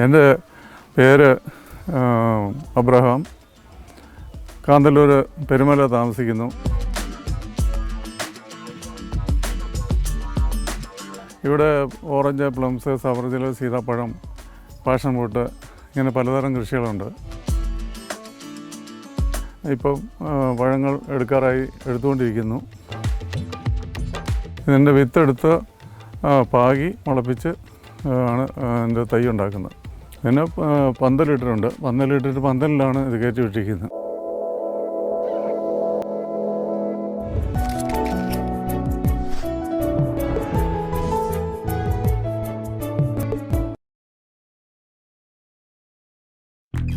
എന്റെ പേര് അബ്രഹാം. കാന്തല്ലൂർ പെരുമല താമസിക്കുന്നു. ഇവിടെ ഓറഞ്ച് പ്ലംസ് സവർജല സീതാപ്പഴം പാഷൻ ഫ്രൂട്ട് ഇങ്ങനെ പലതരം കൃഷികളുണ്ട്. ഇപ്പം പഴങ്ങൾ എടുക്കാറായി എടുത്തുകൊണ്ടിരിക്കുന്നു. ഇതിന്റെ വിത്തെടുത്ത് പാകി മുളപ്പിച്ച് ആണ് എന്റെ തൈ ഉണ്ടാക്കുന്നത്. പിന്നെ പന്തലിട്ടിട്ടുണ്ട് പന്തലിട്ടിട്ട് പന്തലിലാണ് ഇത് കയറ്റി വിട്ടിരിക്കുന്നത്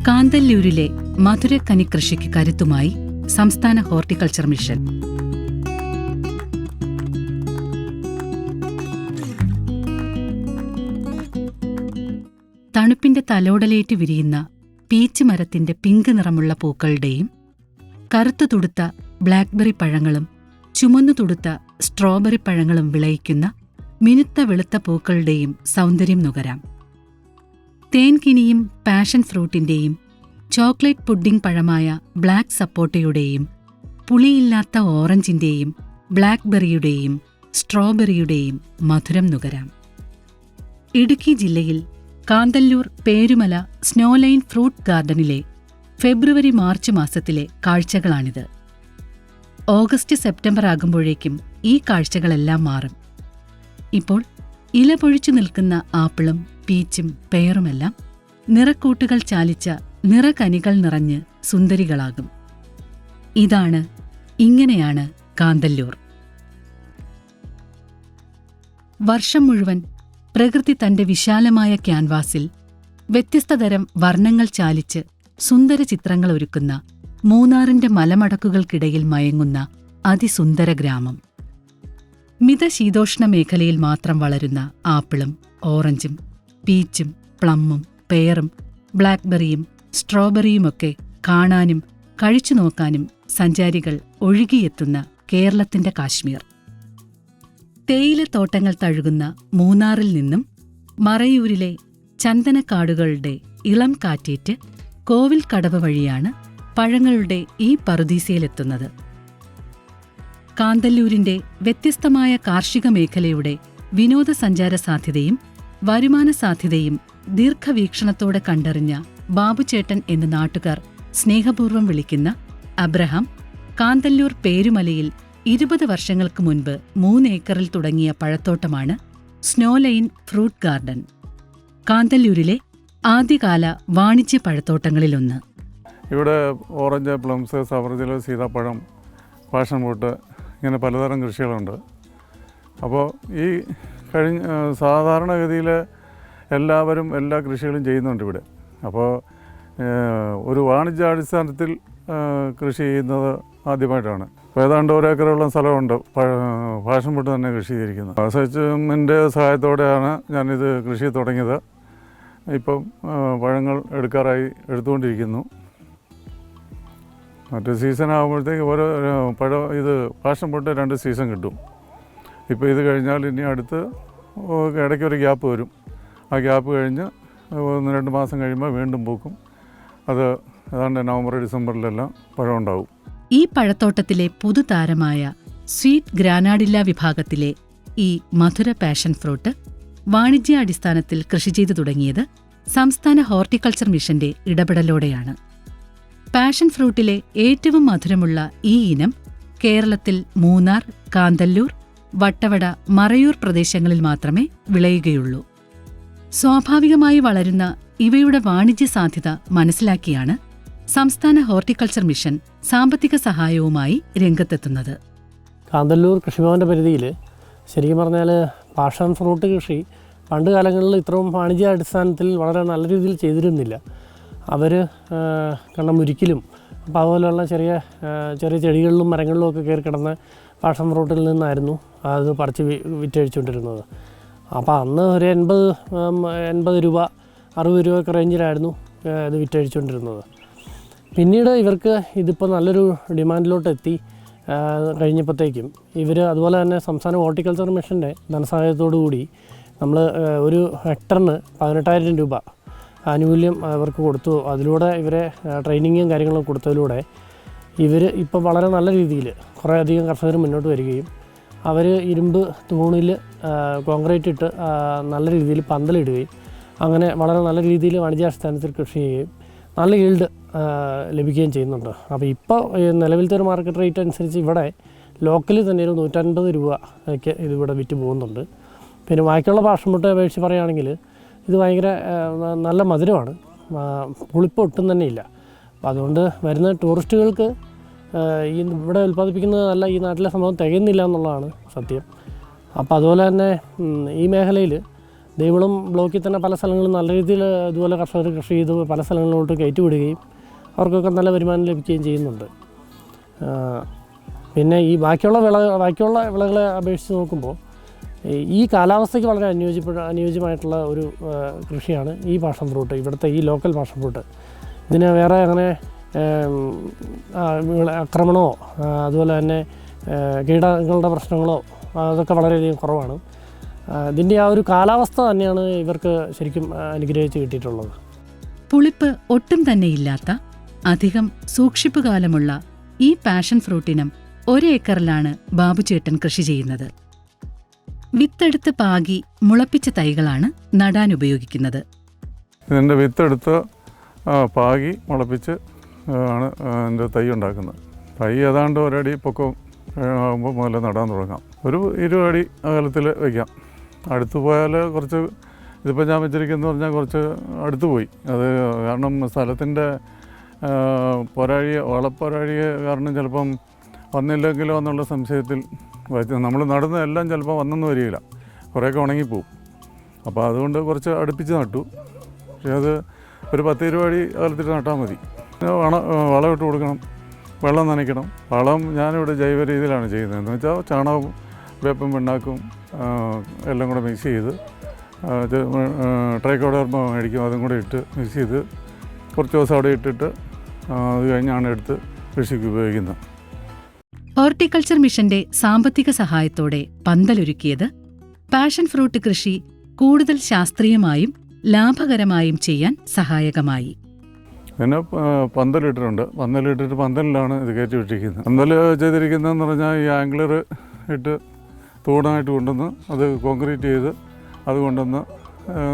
കാന്തല്ലൂരിലെ മധുരക്കനി കൃഷിക്ക് കരുത്തുമായി സംസ്ഥാന ഹോർട്ടിക്കൾച്ചർ മിഷൻ. തണുപ്പിന്റെ തലോടലേറ്റ് വിരിയുന്ന പീച്ച് മരത്തിന്റെ പിങ്ക് നിറമുള്ള പൂക്കളുടെയും കറുത്തു തുടുത്ത ബ്ലാക്ക്ബെറി പഴങ്ങളും ചുമന്നു തുടുത്ത സ്ട്രോബെറി പഴങ്ങളും വിളയിക്കുന്ന മിനുത്ത വെളുത്ത പൂക്കളുടെയും സൗന്ദര്യം നുകരാം. തേൻകിനിയും പാഷൻ ഫ്രൂട്ടിന്റെയും ചോക്ലേറ്റ് പുഡിംഗ് പഴമായ ബ്ലാക്ക് സപ്പോട്ടയുടെയും പുളിയില്ലാത്ത ഓറഞ്ചിന്റെയും ബ്ലാക്ക്ബെറിയുടെയും സ്ട്രോബെറിയുടെയും മധുരം നുകരാം. ഇടുക്കി ജില്ലയിൽ കാന്തല്ലൂർ പേരുമല സ്നോലൈൻ ഫ്രൂട്ട് ഗാർഡനിലെ ഫെബ്രുവരി മാർച്ച് മാസത്തിലെ കാഴ്ചകളാണിത്. ഓഗസ്റ്റ് സെപ്റ്റംബർ ആകുമ്പോഴേക്കും ഈ കാഴ്ചകളെല്ലാം മാറും. ഇപ്പോൾ ഇല പൊഴിച്ചു നിൽക്കുന്ന ആപ്പിളും പീച്ചും പേറുമെല്ലാം നിറക്കൂട്ടുകൾ ചാലിച്ച നിറകനികൾ നിറഞ്ഞ് സുന്ദരികളാകും. ഇതാണ് ഇങ്ങനെയാണ് കാന്തല്ലൂർ. വർഷം മുഴുവൻ പ്രകൃതി തന്റെ വിശാലമായ ക്യാൻവാസിൽ വ്യത്യസ്തതരം വർണങ്ങൾ ചാലിച്ച് സുന്ദര ചിത്രങ്ങൾ ഒരുക്കുന്ന മൂന്നാറിന്റെ മലമടക്കുകൾക്കിടയിൽ മയങ്ങുന്ന അതിസുന്ദര ഗ്രാമം. മിതശീതോഷ്ണ മേഖലയിൽ മാത്രം വളരുന്ന ആപ്പിളും ഓറഞ്ചും പീച്ചും പ്ലമ്മും പേറും ബ്ലാക്ക്ബെറിയും സ്ട്രോബെറിയുമൊക്കെ കാണാനും കഴിച്ചു നോക്കാനും സഞ്ചാരികൾ ഒഴുകിയെത്തുന്ന കേരളത്തിന്റെ കാശ്മീർ. തേയിലത്തോട്ടങ്ങൾ തഴുകുന്ന മൂന്നാറിൽ നിന്നും മറയൂരിലെ ചന്ദനക്കാടുകളുടെ ഇളം കാറ്റേറ്റ് കോവിൽ കടവ് വഴിയാണ് പഴങ്ങളുടെ ഈ പറുദീസയിലെത്തുന്നത്. കാന്തല്ലൂരിന്റെ വ്യത്യസ്തമായ കാർഷിക മേഖലയുടെ വിനോദസഞ്ചാര സാധ്യതയും വരുമാന സാധ്യതയും ദീർഘവീക്ഷണത്തോടെ കണ്ടറിഞ്ഞ ബാബുചേട്ടൻ എന്ന നാട്ടുകാർ സ്നേഹപൂർവം വിളിക്കുന്ന അബ്രഹാം കാന്തല്ലൂർ പേരുമലയിൽ ഇരുപത് വർഷങ്ങൾക്ക് മുൻപ് മൂന്ന് ഏക്കറിൽ തുടങ്ങിയ പഴത്തോട്ടമാണ് സ്നോലൈൻ ഫ്രൂട്ട് ഗാർഡൻ. കാന്തല്ലൂരിലെ ആദ്യകാല വാണിജ്യ പഴത്തോട്ടങ്ങളിലൊന്ന്. ഇവിടെ ഓറഞ്ച് പ്ലംസ് സവർജല സീതാപ്പഴം പാഷൻ ഫ്രൂട്ട് ഇങ്ങനെ പലതരം കൃഷികളുണ്ട്. അപ്പോൾ ഈ കഴിഞ്ഞ സാധാരണഗതിയിൽ എല്ലാവരും എല്ലാ കൃഷികളും ചെയ്യുന്നുണ്ട് ഇവിടെ. അപ്പോൾ ഒരു വാണിജ്യാടിസ്ഥാനത്തിൽ കൃഷി ചെയ്യുന്നത് ആദ്യമായിട്ടാണ്. അപ്പോൾ ഏതാണ്ട് ഒരേക്കറോളം സ്ഥലമുണ്ട്. പാഷൻ ഫ്രൂട്ട് തന്നെ കൃഷി ചെയ്തിരിക്കുന്നത്. സച്ചിന്റെ സഹായത്തോടെയാണ് ഞാനിത് കൃഷി തുടങ്ങിയത്. ഇപ്പം പഴങ്ങൾ എടുക്കാറായി എടുത്തുകൊണ്ടിരിക്കുന്നു. മറ്റു സീസൺ ആകുമ്പോഴത്തേക്ക് ഓരോ പഴ ഇത് പാഷൻ പൊട്ട് രണ്ട് സീസൺ കിട്ടും. ഇപ്പോൾ ഇത് കഴിഞ്ഞാൽ ഇനി അടുത്ത് ഇടയ്ക്ക് ഒരു ഗ്യാപ്പ് വരും. ആ ഗ്യാപ്പ് കഴിഞ്ഞ് ഒന്ന് രണ്ട് മാസം കഴിയുമ്പോൾ വീണ്ടും പൂക്കും. അത് ഏതാണ്ട് നവംബർ ഡിസംബറിലെല്ലാം പഴം ഉണ്ടാവും. ഈ പഴത്തോട്ടത്തിലെ പുതുതാരമായ സ്വീറ്റ് ഗ്രാനാഡില്ല വിഭാഗത്തിലെ ഈ മധുര പാഷൻ ഫ്രൂട്ട് വാണിജ്യാടിസ്ഥാനത്തിൽ കൃഷി ചെയ്തു തുടങ്ങിയത് സംസ്ഥാന ഹോർട്ടിക്കൾച്ചർ മിഷന്റെ ഇടപെടലോടെയാണ്. പാഷൻ ഫ്രൂട്ടിലെ ഏറ്റവും മധുരമുള്ള ഈ ഇനം കേരളത്തിൽ മൂന്നാർ കാന്തല്ലൂർ വട്ടവട മറയൂർ പ്രദേശങ്ങളിൽ മാത്രമേ വിളയുകയുള്ളൂ. സ്വാഭാവികമായി വളരുന്ന ഇവയുടെ വാണിജ്യ സാധ്യത മനസ്സിലാക്കിയാണ് സംസ്ഥാന ഹോർട്ടിക്കൾച്ചർ മിഷൻ സാമ്പത്തിക സഹായവുമായി രംഗത്തെത്തുന്നത്. കാന്തല്ലൂർ കൃഷിഭവന്റെ പരിധിയിൽ ശരിക്കും പറഞ്ഞാൽ പാഷൻ ഫ്രൂട്ട് കൃഷി പണ്ട് കാലങ്ങളിൽ ഇത്രയും വാണിജ്യ അടിസ്ഥാനത്തിൽ വളരെ നല്ല രീതിയിൽ ചെയ്തിരുന്നില്ല. അവർ കാരണം മുരിക്കിലും അപ്പോൾ അതുപോലെയുള്ള ചെറിയ ചെറിയ ചെടികളിലും മരങ്ങളിലും ഒക്കെ കയറി കിടന്ന പാഷൻ ഫ്രൂട്ടിൽ നിന്നായിരുന്നു അത് പറിച്ച് വിറ്റഴിച്ചുകൊണ്ടിരുന്നത്. അപ്പോൾ അന്ന് ഒരു എൺപത് എൺപത് രൂപ അറുപത് രൂപയൊക്കെ റേഞ്ചിലായിരുന്നു ഇത് വിറ്റഴിച്ചുകൊണ്ടിരുന്നത്. പിന്നീട് ഇവർക്ക് ഇതിപ്പോൾ നല്ലൊരു ഡിമാൻഡിലോട്ട് എത്തി കഴിഞ്ഞപ്പോഴത്തേക്കും ഇവർ അതുപോലെ തന്നെ സംസ്ഥാന ഹോർട്ടിക്കൾച്ചർ മിഷന്റെ ധനസഹായത്തോടു കൂടി നമ്മൾ ഒരു ഹെക്ടറിന് പതിനെട്ടായിരം രൂപ ആനുകൂല്യം അവർക്ക് കൊടുത്തു. അതിലൂടെ ഇവരെ ട്രെയിനിങ്ങും കാര്യങ്ങളും കൊടുത്തതിലൂടെ ഇവർ ഇപ്പോൾ വളരെ നല്ല രീതിയിൽ കുറേയധികം കർഷകർ മുന്നോട്ട് വരികയും അവർ ഇരുമ്പ് തൂണിൽ കോൺക്രീറ്റ് ഇട്ട് നല്ല രീതിയിൽ പന്തലിടുകയും അങ്ങനെ വളരെ നല്ല രീതിയിൽ വാണിജ്യാടിസ്ഥാനത്തിൽ കൃഷി ചെയ്യുകയും നല്ല ഈൽഡ് ലഭിക്കുകയും ചെയ്യുന്നുണ്ട്. അപ്പോൾ ഇപ്പോൾ നിലവിലത്തെ ഒരു മാർക്കറ്റ് റേറ്റ് അനുസരിച്ച് ഇവിടെ ലോക്കലിൽ തന്നെ ഒരു നൂറ്റൻപത് രൂപ ഒക്കെ ഇതിവിടെ വിറ്റ് പോകുന്നുണ്ട്. പിന്നെ ബാക്കിയുള്ള പാഷൻ മുട്ട അപേക്ഷിച്ച് പറയുകയാണെങ്കിൽ ഇത് ഭയങ്കര നല്ല മധുരമാണ്. പുളിപ്പ് ഒട്ടും തന്നെ ഇല്ല. അപ്പോൾ അതുകൊണ്ട് വരുന്ന ടൂറിസ്റ്റുകൾക്ക് ഈ ഇവിടെ ഉൽപ്പാദിപ്പിക്കുന്നത് നല്ല ഈ നാട്ടിലെ സംഭവം തികയുന്നില്ല എന്നുള്ളതാണ് സത്യം. അപ്പോൾ അതുപോലെ തന്നെ ഈ മേഖലയിൽ ദേവിളം ബ്ലോക്കിൽ തന്നെ പല സ്ഥലങ്ങളിൽ നല്ല രീതിയിൽ ഇതുപോലെ കർഷകർ കൃഷി ചെയ്ത് പല സ്ഥലങ്ങളിലോട്ട് കയറ്റിവിടുകയും അവർക്കൊക്കെ നല്ല വരുമാനം ലഭിക്കുകയും ചെയ്യുന്നുണ്ട്. പിന്നെ ഈ ബാക്കിയുള്ള വിള ബാക്കിയുള്ള വിളകളെ അപേക്ഷിച്ച് നോക്കുമ്പോൾ ഈ- കാലാവസ്ഥയ്ക്ക് വളരെ അനുയോജ്യപ്പെട്ട അനുയോജ്യമായിട്ടുള്ള ഒരു കൃഷിയാണ് ഈ പാഷൻ ഫ്രൂട്ട് ഇവിടുത്തെ ഈ ലോക്കൽ പാഷൻ ഫ്രൂട്ട്. ഇതിന് വേറെ അങ്ങനെ ആക്രമണമോ അതുപോലെ തന്നെ കീടങ്ങളുടെ പ്രശ്നങ്ങളോ അതൊക്കെ വളരെയധികം കുറവാണ്. ഇതിന്റെ ആ ഒരു കാലാവസ്ഥ തന്നെയാണ് ഇവർക്ക് ശരിക്കും അനുഗ്രഹിച്ച് കിട്ടിയിട്ടുള്ളത്. പുളിപ്പ് ഒട്ടും തന്നെ ഇല്ലാത്ത അധികം സൂക്ഷിപ്പ് കാലമുള്ള ഈ പാഷൻ ഫ്രൂട്ടിനം ഒരേക്കറിലാണ് ബാബുചേട്ടൻ കൃഷി ചെയ്യുന്നത്. വിത്തെടുത്ത് പാകി മുളപ്പിച്ച തൈകളാണ് നടാൻ ഉപയോഗിക്കുന്നത്. ഇതിന്റെ വിത്തെടുത്ത് പാകി മുളപ്പിച്ച് ആണ് എന്റെ തൈ ഉണ്ടാക്കുന്നത്. തൈ ഏതാണ്ട് ഒരടി പൊക്കം ആകുമ്പോൾ മുതൽ നടാൻ തുടങ്ങാം. ഒരു ഇരുപത് അടി അകലത്തിൽ വയ്ക്കാം അടുത്ത് പോയാൽ കുറച്ച് ഇതിപ്പോൾ ഞാൻ വെച്ചിരിക്കുന്നത് പറഞ്ഞാൽ കുറച്ച് അടുത്ത് പോയി. അത് കാരണം സ്ഥലത്തിന്റെ പോരാഴിയെ വളപ്പൊരാഴിയെ കാരണം ചിലപ്പം വന്നില്ലെങ്കിലോ എന്നുള്ള സംശയത്തിൽ നമ്മൾ നടന്ന എല്ലാം ചിലപ്പോൾ വന്നെന്ന് വരികയില്ല. കുറേയൊക്കെ ഉണങ്ങിപ്പോവും. അപ്പോൾ അതുകൊണ്ട് കുറച്ച് അടുപ്പിച്ച് നട്ടു. പക്ഷേ അത് ഒരു പത്ത് ഇരുപത് അടി അകലത്തിൽ നട്ടാൽ മതി. വണ വളമിട്ട് കൊടുക്കണം. വെള്ളം നനയ്ക്കണം. വളം ഞാനിവിടെ ജൈവ രീതിയിലാണ് ചെയ്യുന്നത്. എന്ന് വെച്ചാൽ ചാണകവും വേപ്പും പിണ്ണാക്കും എല്ലാം കൂടെ മിക്സ് ചെയ്ത് ട്രൈക്കോഡർമ മേടിക്കും അതും കൂടെ ഇട്ട് മിക്സ് ചെയ്ത് കുറച്ച് ദിവസം അവിടെ ഇട്ടിട്ട് അത് കഴിഞ്ഞാണ് എടുത്ത് കൃഷിക്ക് ഉപയോഗിക്കുന്നത്. ഹോർട്ടിക്കൾച്ചർ മിഷന്റെ സാമ്പത്തിക സഹായത്തോടെ പന്തലൊരുക്കിയത് പാഷൻ ഫ്രൂട്ട് കൃഷി കൂടുതൽ ശാസ്ത്രീയമായും ലാഭകരമായും ചെയ്യാൻ സഹായകമായി. പിന്നെ പന്തലിട്ടിട്ടുണ്ട്. പന്തലിട്ടിട്ട് പന്തലിലാണ് ഇത് കയറ്റി വിട്ടിരിക്കുന്നത് പന്തൽ ചെയ്തിരിക്കുന്നതെന്ന് പറഞ്ഞാൽ ഈ ആംഗ്ലർ ഇട്ട് തൂണായിട്ട് കൊണ്ടുവന്ന് അത് കോൺക്രീറ്റ് ചെയ്ത് അത് കൊണ്ടുവന്ന്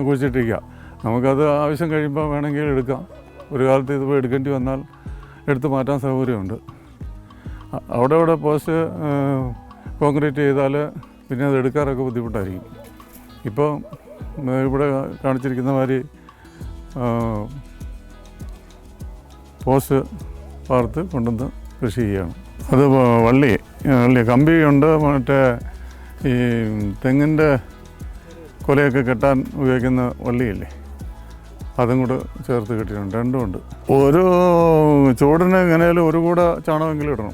കുഴിച്ചിട്ടിരിക്കുക. നമുക്കത് ആവശ്യം കഴിയുമ്പോൾ വേണമെങ്കിൽ എടുക്കാം. ഒരു കാലത്ത് ഇതിപ്പോൾ എടുക്കേണ്ടി വന്നാൽ എടുത്തു മാറ്റാൻ സൗകര്യമുണ്ട്. അവിടെ അവിടെ പോസ്റ്റ് കോൺക്രീറ്റ് ചെയ്താൽ പിന്നെ അത് എടുക്കാറൊക്കെ ബുദ്ധിമുട്ടായിരിക്കും. ഇപ്പോൾ ഇവിടെ കാണിച്ചിരിക്കുന്ന മാതിരി പോസ്റ്റ് പാർത്ത് കൊണ്ടുവന്ന് കൃഷി ചെയ്യണം അത് വള്ളി വള്ളി കമ്പിയുണ്ട് മറ്റേ ഈ തെങ്ങിന്റെ കൊലയൊക്കെ കെട്ടാൻ ഉപയോഗിക്കുന്ന വള്ളിയില്ലേ? അതും കൂടെ ചേർത്ത് കെട്ടിയിട്ടുണ്ട്. രണ്ടും ഉണ്ട്. ഒരു ചൂടിന് എങ്ങനെയാലും ഒരു കൂടെ ചാണകമെങ്കിലും ഇടണം.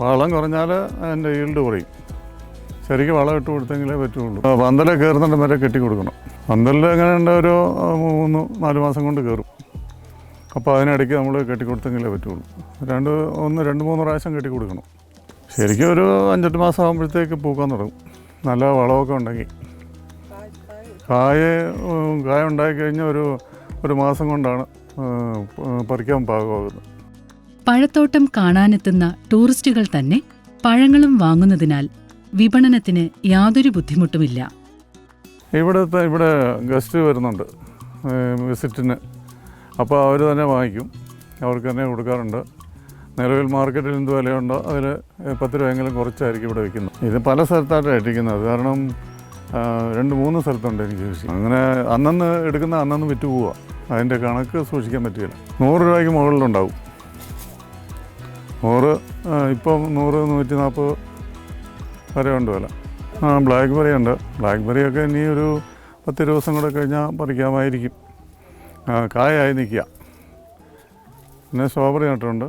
വളം കുറഞ്ഞാൽ അതിന്റെ ഈൽഡ് കുറയും. ശരിക്കും വളം ഇട്ട് കൊടുത്തെങ്കിലേ പറ്റുള്ളൂ. പന്തലെ കയറുന്നുണ്ട് വരെ കെട്ടി കൊടുക്കണം. പന്തലിൽ എങ്ങനെയുണ്ട് ഒരു മൂന്ന് നാല് മാസം കൊണ്ട് കയറും. അപ്പോൾ അതിനിടയ്ക്ക് നമ്മൾ കെട്ടി കൊടുത്തെങ്കിലേ പറ്റുള്ളൂ. രണ്ട് ഒന്ന് രണ്ട് മൂന്ന് പ്രാവശ്യം കെട്ടി കൊടുക്കണം. ശരിക്കും ഒരു അഞ്ചെട്ട് മാസം ആകുമ്പോഴത്തേക്ക് പൂക്കാൻ തുടങ്ങും. നല്ല വളമൊക്കെ ഉണ്ടെങ്കിൽ. കായ കായ ഉണ്ടായി കഴിഞ്ഞാൽ ഒരു ഒരു മാസം കൊണ്ടാണ് പറിക്കാൻ പാകമാകുന്നത്. പഴത്തോട്ടം കാണാനെത്തുന്ന ടൂറിസ്റ്റുകൾ തന്നെ പഴങ്ങളും വാങ്ങുന്നതിനാൽ വിപണനത്തിന് യാതൊരു ബുദ്ധിമുട്ടുമില്ല. ഇവിടുത്തെ ഇവിടെ ഗസ്റ്റ് വരുന്നുണ്ട് വിസിറ്റിന്. അപ്പോൾ അവർ തന്നെ വാങ്ങിക്കും. അവർക്ക് തന്നെ കൊടുക്കാറുണ്ട്. നിലവിൽ മാർക്കറ്റിൽ എന്ത് വിലയുണ്ടോ അതിൽ പത്ത് രൂപയെങ്കിലും കുറച്ചായിരിക്കും ഇവിടെ വിൽക്കുന്നത്. ഇത് പല സ്ഥലത്തായിട്ടാണ് ഇട്ടിരിക്കുന്നത് കാരണം രണ്ട് മൂന്ന് സ്ഥലത്തുണ്ട് എനിക്ക് കൃഷി അങ്ങനെ അന്നന്ന് എടുക്കുന്ന അന്നന്ന് വിറ്റ് പോവുക. അതിന്റെ കണക്ക് സൂക്ഷിക്കാൻ പറ്റില്ല. നൂറ് രൂപയ്ക്ക് മുകളിലുണ്ടാവും. നൂറ് ഇപ്പം നൂറ് നൂറ്റി നാൽപ്പത് വരെ ഉണ്ട് വില. ആ ബ്ലാക്ക് ബെറി ഉണ്ട്. ബ്ലാക്ക് ബെറി ഒക്കെ ഇനി ഒരു പത്ത് ദിവസം കൂടെ കഴിഞ്ഞാൽ പറിക്കാമായിരിക്കും. കായായി നിൽക്കുക. പിന്നെ സ്ട്രോബെറി നട്ടുണ്ട്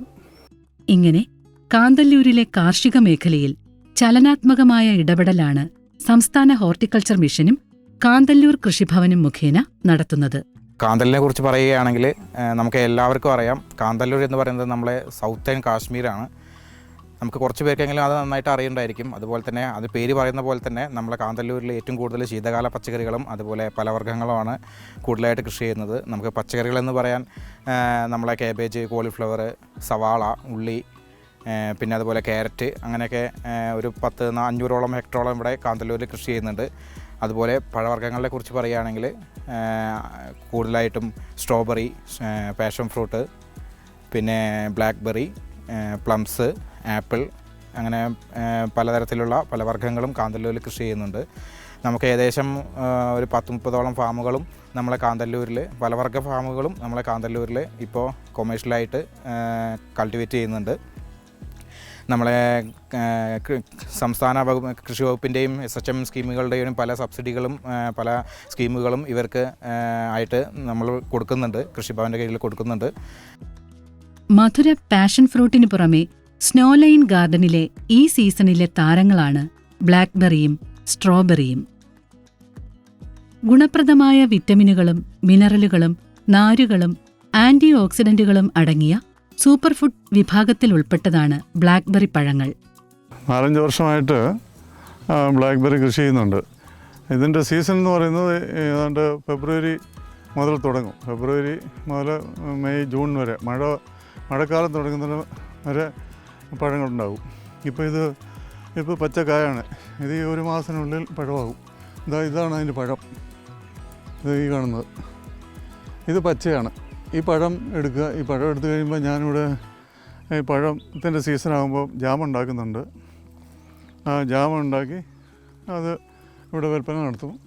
ഇങ്ങനെ കാന്തല്ലൂരിലെ കാർഷിക മേഖലയിൽ ചലനാത്മകമായ ഇടപെടലാണ് സംസ്ഥാന ഹോർട്ടിക്കൾച്ചർ മിഷനും കാന്തല്ലൂർ കൃഷിഭവനും മുഖേന നടത്തുന്നത്. കാന്തലിനെ കുറിച്ച് പറയുകയാണെങ്കിൽ നമുക്ക് എല്ലാവർക്കും അറിയാം. കാന്തല്ലൂർ എന്ന് പറയുന്നത് നമ്മളെ സൗത്തേൺ കാശ്മീരാണ്. നമുക്ക് കുറച്ച് പേർക്കെങ്കിലും അത് നന്നായിട്ട് അറിയുണ്ടായിരിക്കും. അതുപോലെ തന്നെ അത് പേര് പറയുന്ന പോലെ തന്നെ നമ്മളെ കാന്തല്ലൂരിൽ ഏറ്റവും കൂടുതൽ ശീതകാല പച്ചക്കറികളും അതുപോലെ പലവർഗങ്ങളുമാണ് കൂടുതലായിട്ട് കൃഷി ചെയ്യുന്നത്. നമുക്ക് പച്ചക്കറികളെന്ന് പറയാൻ നമ്മളെ കാബേജ് കോളിഫ്ലവർ സവാള ഉള്ളി പിന്നെ അതുപോലെ ക്യാരറ്റ് അങ്ങനെയൊക്കെ ഒരു പത്ത് അഞ്ഞൂറോളം ഹെക്ടറോളം ഇവിടെ കാന്തല്ലൂരിൽ കൃഷി ചെയ്യുന്നുണ്ട്. അതുപോലെ പഴവർഗങ്ങളെ കുറിച്ച് പറയുകയാണെങ്കിൽ കൂടുതലായിട്ടും സ്ട്രോബെറി പാഷൻ ഫ്രൂട്ട് പിന്നെ ബ്ലാക്ക്ബെറി പ്ലംസ് ആപ്പിൾ അങ്ങനെ പലതരത്തിലുള്ള പല വർഗങ്ങളും കാന്തല്ലൂരിൽ കൃഷി ചെയ്യുന്നുണ്ട്. നമുക്ക് ഏകദേശം ഒരു പത്ത് മുപ്പതോളം ഫാമുകളും നമ്മളെ കാന്തല്ലൂരിൽ പലവർഗ ഫാമുകളും നമ്മളെ കാന്തല്ലൂരിൽ ഇപ്പോൾ കൊമേഴ്ഷ്യലായിട്ട് കൾട്ടിവേറ്റ് ചെയ്യുന്നുണ്ട്. നമ്മളെ സംസ്ഥാന കൃഷി വകുപ്പിന്റെയും എസ് എച്ച് എം സ്കീമുകളുടെയും പല സബ്സിഡികളും പല സ്കീമുകളും ഇവർക്ക് ആയിട്ട് നമ്മൾ കൊടുക്കുന്നുണ്ട് കൃഷിഭവന്റെ കീഴിൽ കൊടുക്കുന്നുണ്ട്. മധുര പാഷൻ ഫ്രൂട്ടിന് പുറമെ സ്നോലൈൻ ഗാർഡനിലെ ഈ സീസണിലെ താരങ്ങളാണ് ബ്ലാക്ക്ബെറിയും സ്ട്രോബെറിയും. ഗുണപ്രദമായ വിറ്റമിനുകളും മിനറലുകളും നാരുകളും ആന്റി ഓക്സിഡന്റുകളും അടങ്ങിയ സൂപ്പർ ഫുഡ് വിഭാഗത്തിൽ ഉൾപ്പെട്ടതാണ് ബ്ലാക്ക്ബെറി പഴങ്ങൾ. നാലഞ്ച് വർഷമായിട്ട് ബ്ലാക്ക്ബെറി കൃഷി ചെയ്യുന്നുണ്ട്. ഇതിന്റെ സീസൺ എന്ന് പറയുന്നത് ഏതാണ്ട് ഫെബ്രുവരി മുതൽ തുടങ്ങും. ഫെബ്രുവരി മുതൽ മെയ് ജൂൺ വരെ. മഴ മഴക്കാലം തുടങ്ങുന്നതിന് വരെ പഴങ്ങളുണ്ടാവും. ഇപ്പോൾ ഇത് ഇപ്പോൾ പച്ചക്കായാണ്. ഇത് ഈ ഒരു മാസത്തിനുള്ളിൽ പഴമാകും. ഇതാ ഇതാണ് അതിന്റെ പഴം. ഇത് ഈ കാണുന്നത്. ഇത് പച്ചയാണ്. ഈ പഴം എടുക്കുക ഈ പഴം എടുത്തു കഴിയുമ്പോൾ ഞാനിവിടെ ഈ പഴത്തിന്റെ സീസണാകുമ്പോൾ ജാം ഉണ്ടാക്കുന്നുണ്ട്. ആ ജാം ഉണ്ടാക്കി അത് ഇവിടെ വിൽപ്പന നടത്തും.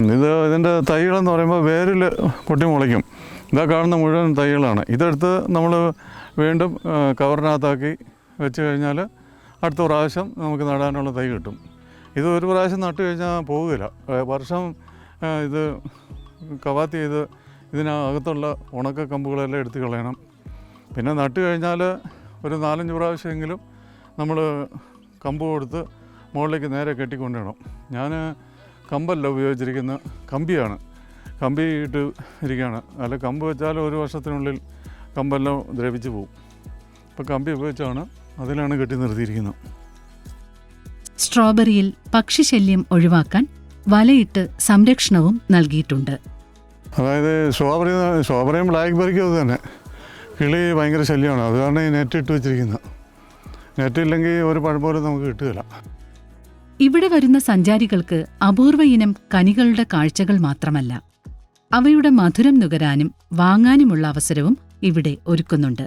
ഇത് ഇതിന്റെ തൈകളെന്ന് പറയുമ്പോൾ വേരിൽ പൊട്ടി മുളയ്ക്കും ഇതാ കാണുന്ന മുഴുവൻ തൈകളാണ്. ഇതെടുത്ത് നമ്മൾ വീണ്ടും കവറിനകത്താക്കി വെച്ച് കഴിഞ്ഞാൽ അടുത്ത പ്രാവശ്യം നമുക്ക് നടാനുള്ള തൈ കിട്ടും. ഇത് ഒരു പ്രാവശ്യം നട്ട് കഴിഞ്ഞാൽ പോകില്ല വർഷം ഇത് കവാത്ത് ചെയ്ത് ഇതിനകത്തുള്ള ഉണക്ക കമ്പുകളെല്ലാം എടുത്തു കളയണം. പിന്നെ നട്ട് കഴിഞ്ഞാൽ ഒരു നാലഞ്ച് പ്രാവശ്യമെങ്കിലും നമ്മൾ കമ്പ് കൊടുത്ത് മുകളിലേക്ക് നേരെ കെട്ടിക്കൊണ്ടിടണം. ഞാൻ കമ്പല്ല ഉപയോഗിച്ചിരിക്കുന്ന കമ്പിയാണ്. കമ്പി ഇട്ട് ഇരിക്കുകയാണ്. അല്ല കമ്പ് വെച്ചാൽ ഒരു വർഷത്തിനുള്ളിൽ കമ്പെല്ലാം ദ്രവിച്ച് പോകും അപ്പോൾ കമ്പി ഉപയോഗിച്ചാണ് അതിലാണ് കെട്ടി നിർത്തിയിരിക്കുന്നത്. സ്ട്രോബെറിയിൽ പക്ഷിശല്യം ഒഴിവാക്കാൻ വലയിട്ട് സംരക്ഷണവും നൽകിയിട്ടുണ്ട്. അതായത് സ്ട്രോബെറി സ്ട്രോബെറിയും ബ്ലാക്ക് ബെറിക്കും അത് തന്നെ. കിളി ഭയങ്കര ശല്യമാണ്. അത് കാരണം ഈ നെറ്റ് ഇട്ട് വെച്ചിരിക്കുന്നത്. നെറ്റ് ഇല്ലെങ്കിൽ ഒരു പഴം പോലും നമുക്ക് കിട്ടുകയില്ല. ഇവിടെ വരുന്ന സഞ്ചാരികൾക്ക് അപൂർവ ഇനം കനികളുടെ കാഴ്ചകൾ മാത്രമല്ല. അവയുടെ മധുരം നുകരാനും വാങ്ങാനുമുള്ള അവസരവും ഇവിടെ ഒരുക്കുന്നുണ്ട്.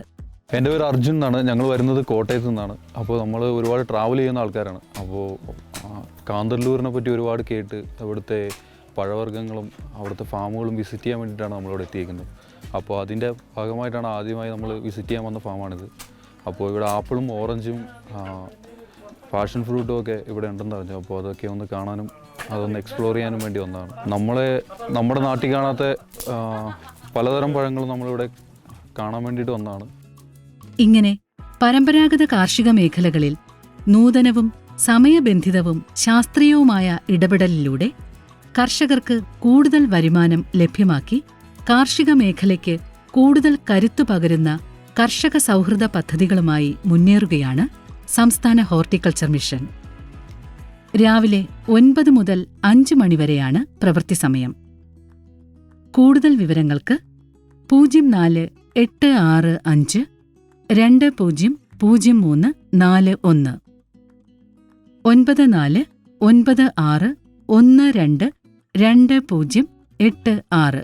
എന്റെ പേര് അർജുൻ എന്നാണ്. ഞങ്ങൾ വരുന്നത് കോട്ടയത്ത് നിന്നാണ്. അപ്പോൾ നമ്മൾ ഒരുപാട് ട്രാവൽ ചെയ്യുന്ന ആൾക്കാരാണ്. അപ്പോൾ കാന്തല്ലൂരിനെ പറ്റി ഒരുപാട് കേട്ട് അവിടുത്തെ പഴവർഗങ്ങളും അവിടുത്തെ ഫാമുകളും വിസിറ്റ് ചെയ്യാൻ വേണ്ടിയിട്ടാണ് നമ്മളിവിടെ എത്തിയിരിക്കുന്നത്. അപ്പോൾ അതിന്റെ ഭാഗമായിട്ടാണ് ആദ്യമായി നമ്മൾ വിസിറ്റ് ചെയ്യാൻ വന്ന ഫാമാണിത്. അപ്പോൾ ഇവിടെ ആപ്പിളും ഓറഞ്ചും പാഷൻ ഫ്രൂട്ടും ഒക്കെ ഇവിടെ ഉണ്ടെന്ന് പറഞ്ഞു അപ്പോൾ അതൊക്കെ ഒന്ന് കാണാനും അതൊന്ന് എക്സ്പ്ലോർ ചെയ്യാനും വേണ്ടി വന്നതാണ്. നമ്മളെ നമ്മുടെ നാട്ടിൽ കാണാത്ത പലതരം പഴങ്ങളും നമ്മളിവിടെ കാണാൻ വേണ്ടിയിട്ട് വന്നതാണ്. ഇങ്ങനെ പരമ്പരാഗത കാർഷിക മേഖലകളിൽ നൂതനവും സമയബന്ധിതവും ശാസ്ത്രീയവുമായ ഇടപെടലിലൂടെ കർഷകർക്ക് കൂടുതൽ വരുമാനം ലഭ്യമാക്കി കാർഷിക മേഖലയ്ക്ക് കൂടുതൽ കരുത്തു പകരുന്ന കർഷക സൗഹൃദ പദ്ധതികളുമായി മുന്നേറുകയാണ് സംസ്ഥാന ഹോർട്ടിക്കൾച്ചർ മിഷൻ. രാവിലെ ഒൻപത് മുതൽ അഞ്ച് മണിവരെയാണ് പ്രവൃത്തി സമയം. കൂടുതൽ വിവരങ്ങൾക്ക് പൂജ്യം നാല് എട്ട് ആറ് അഞ്ച് രണ്ട് പൂജ്യം പൂജ്യം മൂന്ന് നാല് ഒന്ന് ഒൻപത് നാല് ഒൻപത് ആറ് ഒന്ന് രണ്ട് രണ്ട് പൂജ്യം എട്ട് ആറ്